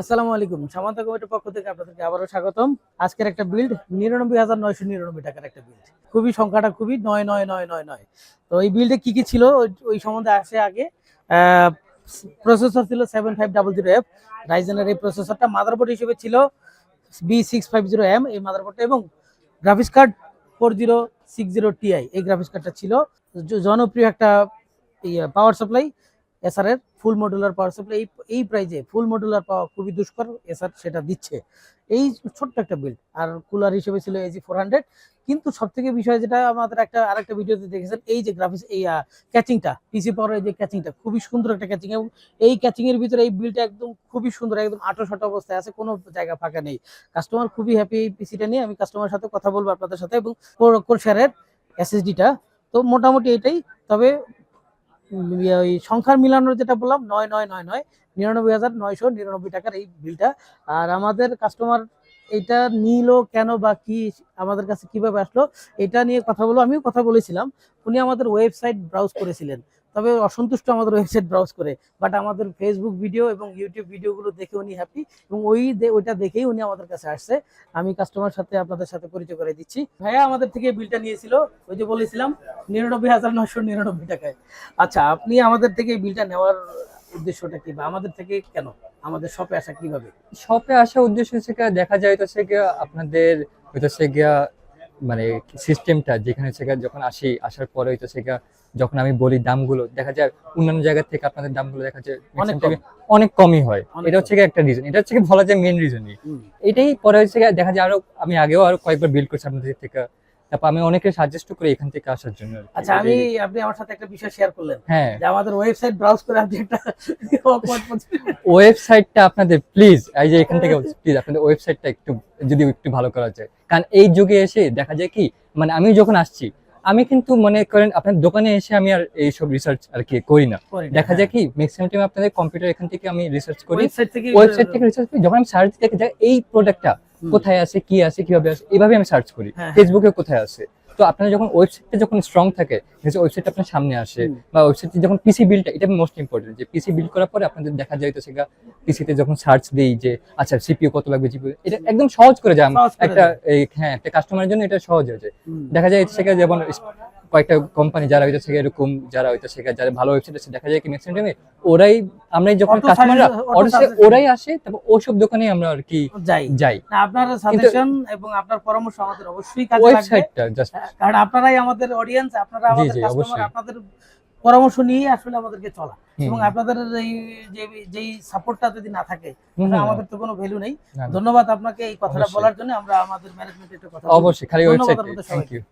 আসসালামু আলাইকুম। সামান্ত কমিটির পক্ষ থেকে আপনাদেরকে আবারও স্বাগতম। আজকের একটা বিল্ড নিরানব্বই হাজার নয়শো নিরানব্বই টাকার একটা বিল্ড খুবই সংখ্যাটা খুবই নয় নয় নয় নয় নয়। তো এই বিল্ডে কি কি ছিল? ওই- সম্বন্ধে আসে আগে। প্রসেসর ছিল seven five double zero F রাইজেনের এই প্রসেসরটা মাদারবোর্ড হিসেবে ছিল B six five zero M এই মাদারবোর্ডটা এবং graphics card four zero six zero Ti এই গ্রাফিক্স কার্ডটা ছিল। জনপ্রিয় একটা পাওয়ার সাপ্লাই এসআর এর ফুল মডুলার পাওয়ার সাপ্লাই এই এই প্রাইজে ফুল মডুলার পাওয়া খুবই দুষ্কর এসআর সেটা দিচ্ছে। এই ছোট্ট একটা বিল্ড আর কুলার হিসেবে ছিল এজি ফোর হান্ড্রেড কিন্তু সব থেকে বিষয় যেটা আমাদের একটা, আরেকটা ভিডিওতে দেখেছেন, এই যে গ্রাফিক্স এই ক্যাচিংটা পিসি পাওয়ার এই যে ক্যাচিংটা খুবই সুন্দর একটা ক্যাচিং এবং এই ক্যাচিংয়ের ভিতরে এই বিলটা একদম খুবই সুন্দর, একদম আটো সাটো অবস্থায় আছে, কোনো জায়গা ফাঁকা নেই। কাস্টমার খুবই হ্যাপি এই পিসিটা নিয়ে, আমি কাস্টমারের সাথে কথা বলব আপনাদের সাথে, এবং কোরশারের এসএসডিটা তো মোটামুটি এটাই, তবে ওই সংখ্যার মিলানোর যেটা বললাম, নয় নয় নয় নয়, নিরানব্বই হাজার নয়শো নিরানব্বই টাকার এই বিলটা আর আমাদের কাস্টমার এটা নিলো কেন বা কি, আমাদের কাছে কীভাবে আসলো, এটা নিয়ে কথা বলব। আমিও কথা বলেছিলাম, উনি আমাদের ওয়েবসাইট ব্রাউজ করেছিলেন। তবে অসন্তুষ্ট আমাদের ওয়েবসাইট ব্রাউজ করে। বাট আমাদের ফেসবুক ভিডিও এবং ইউটিউব ভিডিওগুলো দেখে উনি হ্যাপি এবং ওই ওইটা দেখেই উনি আমাদের কাছে আসছে। আমি কাস্টমার সাথে আপনাদের সাথে পরিচয় করে দিচ্ছি। ভাইয়া আমাদের থেকে বিলটা নিয়েছিল, ওই যে বলেছিলাম, নিরানব্বই হাজার নশো নিরানব্বই টাকায়। আচ্ছা আপনি আমাদের থেকে বিলটা নেওয়ার উদ্দেশ্যটা কি বা আমাদের থেকে কেন? আমাদের শপে আসা কীভাবে? শপে আসা উদ্দেশ্য হচ্ছে গিয়া দেখা যায় তো গিয়া আপনাদের হইতেছে গিয়া মানে সিস্টেমটা যেখানে হচ্ছে গিয়া যখন আসি আসার পরে হইতেছে গিয়া যখন আমি বলি দামগুলো দেখা যায় অন্যান্য জায়গা থেকে আপনাদের দামগুলো দেখা যায় অনেক কমই হয়। এটা হচ্ছে একটা রিজন এটা হচ্ছে বলা যায় মেন রিজনই এটাই পরে হচ্ছে দেখা যায় আরও আমি আগেও আরও কয়েকবার বিল্ড করছি আপনাদের থেকে। তারপর আমি অনেকে সাজেস্ট করি এখান থেকে আসার জন্য আচ্ছা আমি আপনি আমার সাথে একটা বিষয় শেয়ার করলেন। হ্যাঁ। যে আমাদের ওয়েবসাইট ব্রাউজ করে আপনি একটা ওয়েবসাইটটা আপনাদের প্লিজ এই যে এখান থেকে প্লিজ আপনাদের ওয়েবসাইটটা একটু যদি একটু ভালো করা যায়। কারণ এই যুগে এসে দেখা যায় কি মানে আমি যখন আসছি আমি কিন্তু মনে করেন আপনার দোকানে এসে আমি আর এইসব রিসার্চ আর কি করি না। দেখা হ্যাঁ। যায় কি ম্যাক্সিমাম টাইম আপনাদের কম্পিউটার এখান থেকে আমি রিসার্চ করি। ওয়েবসাইট থেকে রিসার্চ করি। যখন আমি সার্চ দেখে যাই এই প্রোডাক্টটা। কোথায় আছে কি আছে কীভাবে আছে এভাবে আমি সার্চ করি। হ্যাঁ, ফেসবুকে কোথায় আছে? তো আপনার যখন ওয়েবসাইটটা যখন স্ট্রং থাকে ওয়েবসাইট আপনার সামনে আসে বা ওয়েবসাইট যখন পিসি বিলটা এটা মোস্ট ইম্পর্টেন্ট যে পিসি বিল করার পরে আপনাদের দেখা যায় তো সেটা পিসিতে যখন সার্চ দেই যে আচ্ছা সিপিও কত লাগবে জিপিও এটা একদম সহজ করে যায় একটা হ্যাঁ একটা কাস্টমারের জন্য এটা সহজ হয়ে যায়। দেখা যায় সেটা যেমন কয়েকটা কোম্পানি যারা হইতে সেখানে এরকম যারা হইতে সেখানে যারা ভালো ওয়েবসাইট আছে দেখা যায় কি ম্যাক্সিমাম টাইমে ওরাই আমরা যখন কাস্টমাররা suggest- auto ওরাই আসে তারপর ওসব দোকানে আমরা আর কি যাই। যাই। না আপনার সাজেশন এবং আপনার পরামর্শ আমাদের অবশ্যই কাজে লাগবে। ওয়েবসাইটটা জাস্ট হ্যাঁ, কারণ আপনারাই আমাদের অডিয়েন্স আপনারা আমাদের কাস্টমার আপনাদের পরামর্শ নিয়ে আসলে আমাদেরকে চলা। এবং আপনাদের এই যে যেই সাপোর্টটা যদি না থাকে তাহলে আমাদের তো কোনো ভ্যালু নেই। ধন্যবাদ আপনাকে এই কথাটা বলার জন্য। আমরা আমাদের ম্যানেজমেন্টের কথা অবশ্যই খালি ওয়েবসাইট থ্যাংক ইউ